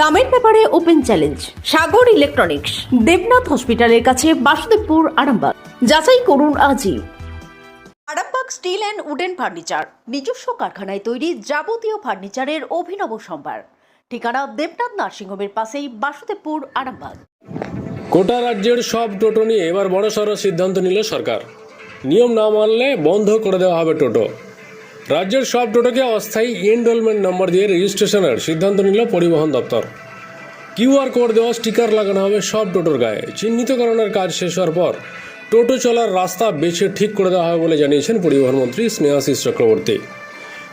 দামের ব্যাপারে open challenge, Sagar electronics, Debnath হসপিটালের কাছে বাসুদেবপুর, আরামবাগ। যাচাই করুন আজই। Arambagh steel and wooden furniture, নিজস্ব কারখানায় তৈরি যাবতীয় ফার্নিচারের অভিনব সম্ভার। ঠিকানা দেবনাথ নার্সিংহোমের পাশেই বাসুদেবপুর, আরামবাগ। গোটা রাজ্যের সব টোটো নিয়ে এবার বড় সড়ো সিদ্ধান্ত নিল সরকার। নিয়ম না মানলে বন্ধ করে দেওয়া হবে টোটো। রাজ্যের সব টোটোকে অস্থায়ী এনরোলমেন্ট নম্বর দিয়ে রেজিস্ট্রেশনের সিদ্ধান্ত নিল পরিবহন দপ্তর। কিউআর কোড দেওয়া স্টিকার লাগানো হবে সব টোটোর গায়ে। চিহ্নিতকরণের কাজ শেষ হওয়ার পর টোটো চলার রাস্তা বেছে ঠিক করে দেওয়া হবে বলে জানিয়েছেন পরিবহন মন্ত্রী স্নেহাশিস চক্রবর্তী।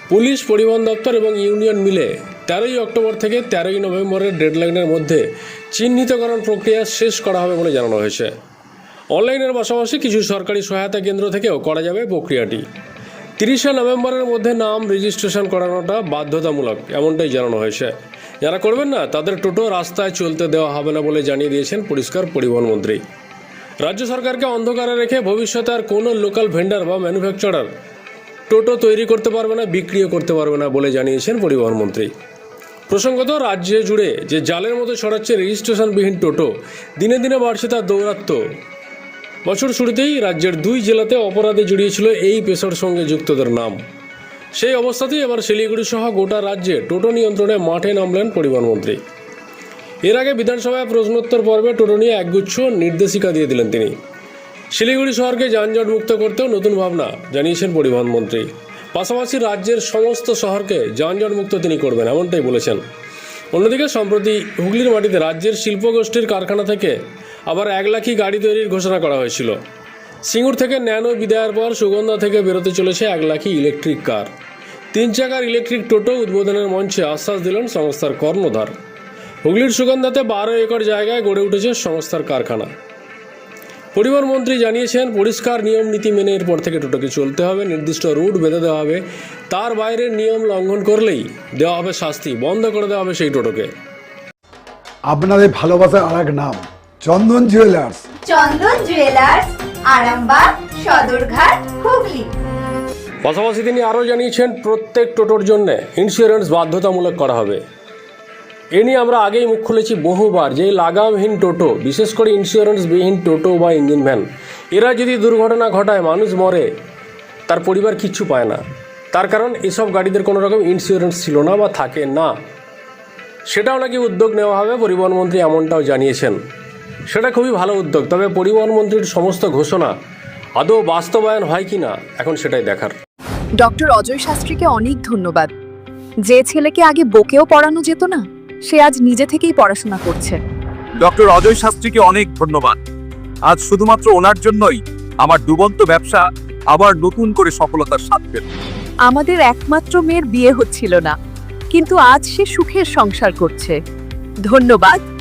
পুলিশ, পরিবহন দপ্তর এবং ইউনিয়ন মিলে তেরোই অক্টোবর থেকে তেরোই নভেম্বরের ডেডলাইনের মধ্যে চিহ্নিতকরণ প্রক্রিয়া শেষ করা হবে বলে জানানো হয়েছে। অনলাইনের পাশাপাশি কিছু সরকারি সহায়তা কেন্দ্র থেকেও করা যাবে প্রক্রিয়াটি। তিরিশে নভেম্বরের মধ্যে নাম রেজিস্ট্রেশন করানোটা বাধ্যতামূলক, এমনটাই জানানো হয়েছে। যারা করবেন না, তাদের টোটো রাস্তায় চলতে দেওয়া হবে না বলে জানিয়ে দিয়েছেন পরিষ্কার পরিবহন মন্ত্রী। রাজ্য সরকারকে অন্ধকারে রেখে ভবিষ্যতে আর কোনো লোকাল ভেন্ডার বা ম্যানুফ্যাকচারার টোটো তৈরি করতে পারবে না, বিক্রিও করতে পারবে না বলে জানিয়েছেন পরিবহন মন্ত্রী। প্রসঙ্গত, রাজ্যে জুড়ে যে জালের মতো ছড়াচ্ছে রেজিস্ট্রেশনবিহীন টোটো, দিনে দিনে বাড়ছে তার দৌরাত্ম্য। বছর শুরুতেই রাজ্যের দুই জেলাতে অপরাধে জড়িয়েছিল এই পেশার সঙ্গে যুক্তদের নাম। সেই অবস্থাতেই এবার শিলিগুড়ি সহ গোটা রাজ্যে টোটো নিয়ন্ত্রণে মাঠে নামলেন পরিবহন মন্ত্রী। এর আগে বিধানসভায় প্রশ্নোত্তর পর্বে টোটো নিয়ে একগুচ্ছ নির্দেশিকা দিয়ে দিলেন তিনি। শিলিগুড়ি শহরকে যানজট মুক্ত করতেও নতুন ভাবনা জানিয়েছেন পরিবহন মন্ত্রী। পাশাপাশি রাজ্যের সমস্ত শহরকে যানজট মুক্ত তিনি করবেন এমনটাই বলেছেন। অন্যদিকে সম্প্রতি হুগলির মাটিতে রাজ্যের শিল্পগোষ্ঠীর কারখানা থেকে আবার এক লাখি গাড়ি তৈরির ঘোষণা করা হয়েছিল। সিঙ্গুর থেকে ন্যানো বিদায়ের পর সুগন্ধা থেকে বেরোতে চলেছে এক লাখি ইলেকট্রিক কার। তিন চাকার ইলেকট্রিক টোটো উদ্বোধনের মঞ্চে আশ্বাস দিলেন সংস্থার কর্ণধার। হুগলির সুগন্ধাতে বারো একর জায়গায় গড়ে উঠেছে সংস্থার কারখানা। পরিবহন মন্ত্রী জানিয়েছেন, পরিষ্কার নিয়ম নীতি মেনে এরপর থেকে টোটোকে চলতে হবে, নির্দিষ্ট রুট বেঁধে দেওয়া হবে, তার বাইরে নিয়ম লঙ্ঘন করলেই দেওয়া হবে শাস্তি, বন্ধ করে দেওয়া হবে সেই টোটোকে। আপনাদের ভালোবাসার আর এক নাম চন্দন জুয়েলার্স চন্দন জুয়েলার্স আরামবাগ সদরঘাট হুগলি। পাশাপাশি তিনি আরও জানিয়েছেন প্রত্যেক টোটোর জন্য ইন্স্যুরেন্স বাধ্যতামূলক করা হবে। এ নিয়ে আমরা আগেই মুখ খুলেছি বহুবার যে লাগামহীন টোটো বিশেষ করে ইন্স্যুরেন্সবিহীন টোটো বা ইঞ্জিন ভ্যান এরা যদি দুর্ঘটনা ঘটায় মানুষ মরে তার পরিবার কিচ্ছু পায় না। তার কারণ এসব গাড়িদের কোনো রকম ইন্স্যুরেন্স ছিল না বা থাকে না। সেটাও নাকি উদ্যোগ নেওয়া হবে পরিবহন মন্ত্রী এমনটাও জানিয়েছেন। সেটা খুবই ভালো উদ্যোগ তবে পরিবহন মন্ত্রীর সমস্ত ঘোষণা আদৌ বাস্তবায়ন হয় কি না এখন সেটাই দেখার। ডক্টর অজয় শাস্ত্রীকে অনেক ধন্যবাদ। যে ছেলেকে আগে বকেও পড়ানো যেত না সে আজ নিজে থেকেই পড়াশোনা করছে। ডক্টর অজয় শাস্ত্রীকে অনেক ধন্যবাদ। আজ শুধুমাত্র ওনার জন্যই আমার ডুবন্ত ব্যবসা আবার নতুন করে সফলতার স্বাদ পেল। আমাদের একমাত্র মেয়ের বিয়ে হচ্ছিল না কিন্তু আজ সে সুখের সংসার করছে। ধন্যবাদ।